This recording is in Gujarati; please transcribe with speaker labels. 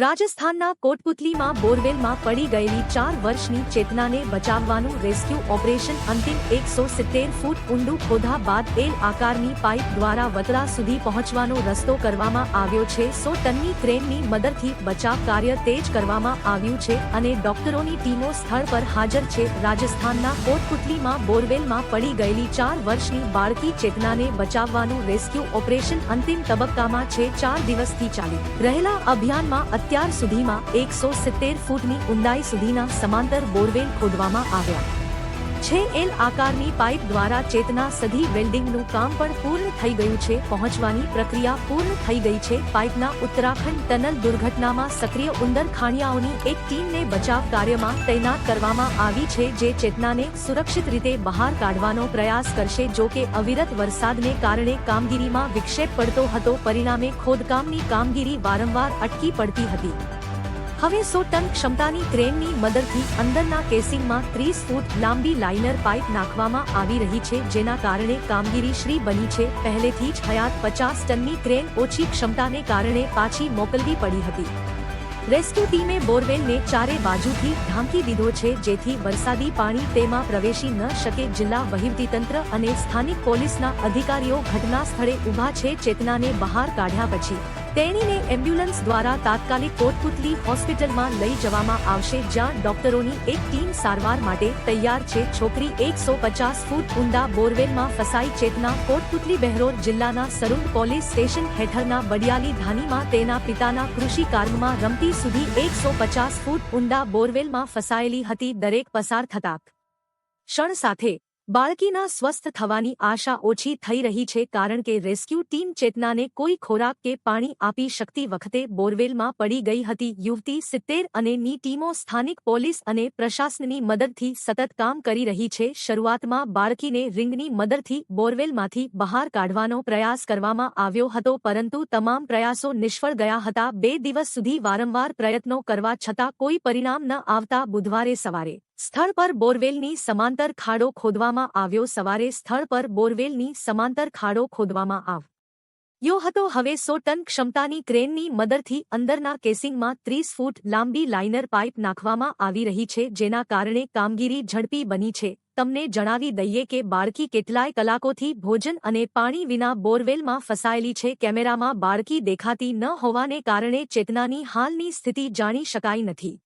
Speaker 1: રાજસ્થાનના કોટપુતલીમાં બોરવેલમાં પડી ગયેલી ચાર વર્ષની ચેતનાને બચાવવાનું રેસ્ક્યુ ઓપરેશન અંતિમ એકસો સિત્તેર ફૂટ ઊંડું ખોદા બાદ એલ આકારની પાઇપ દ્વારા વતરા સુધી પહોંચવાનો રસ્તો કરવામાં આવ્યો છે. સો ટનની ક્રેનની મદદથી બચાવ કાર્ય તેજ કરવામાં આવ્યું છે અને ડોક્ટરોની ટીમો સ્થળ પર હાજર છે. રાજસ્થાનના કોટપુતલીમાં બોરવેલમાં પડી ગયેલી ચાર વર્ષની બાળકી ચેતનાને બચાવવાનું રેસ્ક્યુ ઓપરેશન અંતિમ તબક્કામાં છે. ચાર દિવસથી ચાલી રહેલા અભિયાનમાં અત્યાર સુધીમાં એકસો સિત્તેર ફૂટની ઊંડાઈ સુધીના સમાંતર બોરવેલ ખોદવામાં આવ્યા. છે એલ આકારની પાઇપ દ્વારા ચેતના સધી વેલ્ડિંગનું કામ પણ પૂર્ણ થઈ ગયું છે. પહોંચવાની પ્રક્રિયા પૂર્ણ થઈ ગઈ છે. પાઇપના ઉત્તરાખંડ ટનલ દુર્ઘટનામાં સક્રિય ઉંદર ખાણિયાઓની એક ટીમને બચાવ કાર્યમાં તૈનાત કરવામાં આવી છે જે ચેતનાને સુરક્ષિત રીતે બહાર કાઢવાનો પ્રયાસ કરશે. જો કે અવિરત વરસાદને કારણે કામગીરીમાં વિક્ષેપ પડતો હતો. પરિણામે ખોદકામની કામગીરી વારંવાર અટકી પડતી હતી. હવે સો ટન ક્ષમતાની ક્રેનની મદદથી અંદરના કેસિંગમાં ત્રીસ ફૂટ લાંબી લાઇનર પાઇપ નાખવામાં આવી રહી છે, જેના કારણે કામગીરી શ્રી બની છે. પહેલેથી જ હયાત પચાસ ટનની ક્રેન ઓછી ક્ષમતાને કારણે પાછી મોકલવી પડી હતી. રેસ્ક્યુ ટીમે બોરવેલને ચારે બાજુથી ઢાંકી દીધો છે, જેથી વરસાદી પાણી તેમાં પ્રવેશી ન શકે. જિલ્લા વહીવટીતંત્ર અને સ્થાનિક પોલીસના અધિકારીઓ ઘટના સ્થળે ઊભા છે, ચેતનાને બહાર કાઢ્યા પછી. તેણીને એમ્બ્યુલન્સ દ્વારા તાત્કાલિક કોટપુતલી હોસ્પિટલમાં લઈ જવામાં આવશે, જ્યાં ડોક્ટરોની એક ટીમ સારવાર માટે તૈયાર છે. છોકરી એકસો પચાસ ફૂટ ઊંડા બોરવેલમાં ફસાઈ ચેતના કોટપુતલી બહેરોર જિલ્લાના સરુંડ પોલીસ સ્ટેશન હેઠળના બડિયાલી ધાનીમાં તેના પિતાના કૃષિ કાર્યમાં રમતી સુધી એકસો પચાસ ફૂટ ઊંડા બોરવેલમાં ફસાયેલી હતી. દરેક પસાર થતા ક્ષણ સાથે બાળકીના સ્વસ્થ થવાની આશા ઓછી થઈ રહી છે કારણ કે રેસ્ક્યુ ટીમ ચેતનાને કોઈ ખોરાક કે પાણી આપી શકતી વખતે બોરવેલમાં પડી ગઈ હતી. યુવતી સિત્તેર અને ની ટીમો સ્થાનિક પોલીસ અને પ્રશાસનની મદદથી સતત કામ કરી રહી છે. શરૂઆતમાં બાળકીને રિંગની મદદથી બોરવેલમાંથી બહાર કાઢવાનો પ્રયાસ કરવામાં આવ્યો હતો, પરંતુ તમામ પ્રયાસો નિષ્ફળ ગયા હતા. બે દિવસ સુધી વારંવાર પ્રયત્નો કરવા છતાં કોઈ પરિણામ ન આવતા બુધવારે સવારે સ્થળ પર બોરવેલની સમાંતર ખાડો ખોદવામાં આવ્યો. સવારે સ્થળ પર બોરવેલની સમાંતર ખાડો ખોદવામાં આવ. યો હતો હવે સો ટન ક્ષમતાની ક્રેનની મદદથી અંદરના કેસિંગમાં ત્રીસ ફૂટ લાંબી લાઇનર પાઇપ નાખવામાં આવી રહી છે, જેના કારણે કામગીરી ઝડપી બની છે. તમને જણાવી દઈએ કે બાળકી કેટલાય કલાકોથી ભોજન અને પાણી વિના બોરવેલમાં ફસાયેલી છે. કેમેરામાં બાળકી દેખાતી ન હોવાને કારણે ચેતનાની હાલની સ્થિતિ જાણી શકાઈ નથી.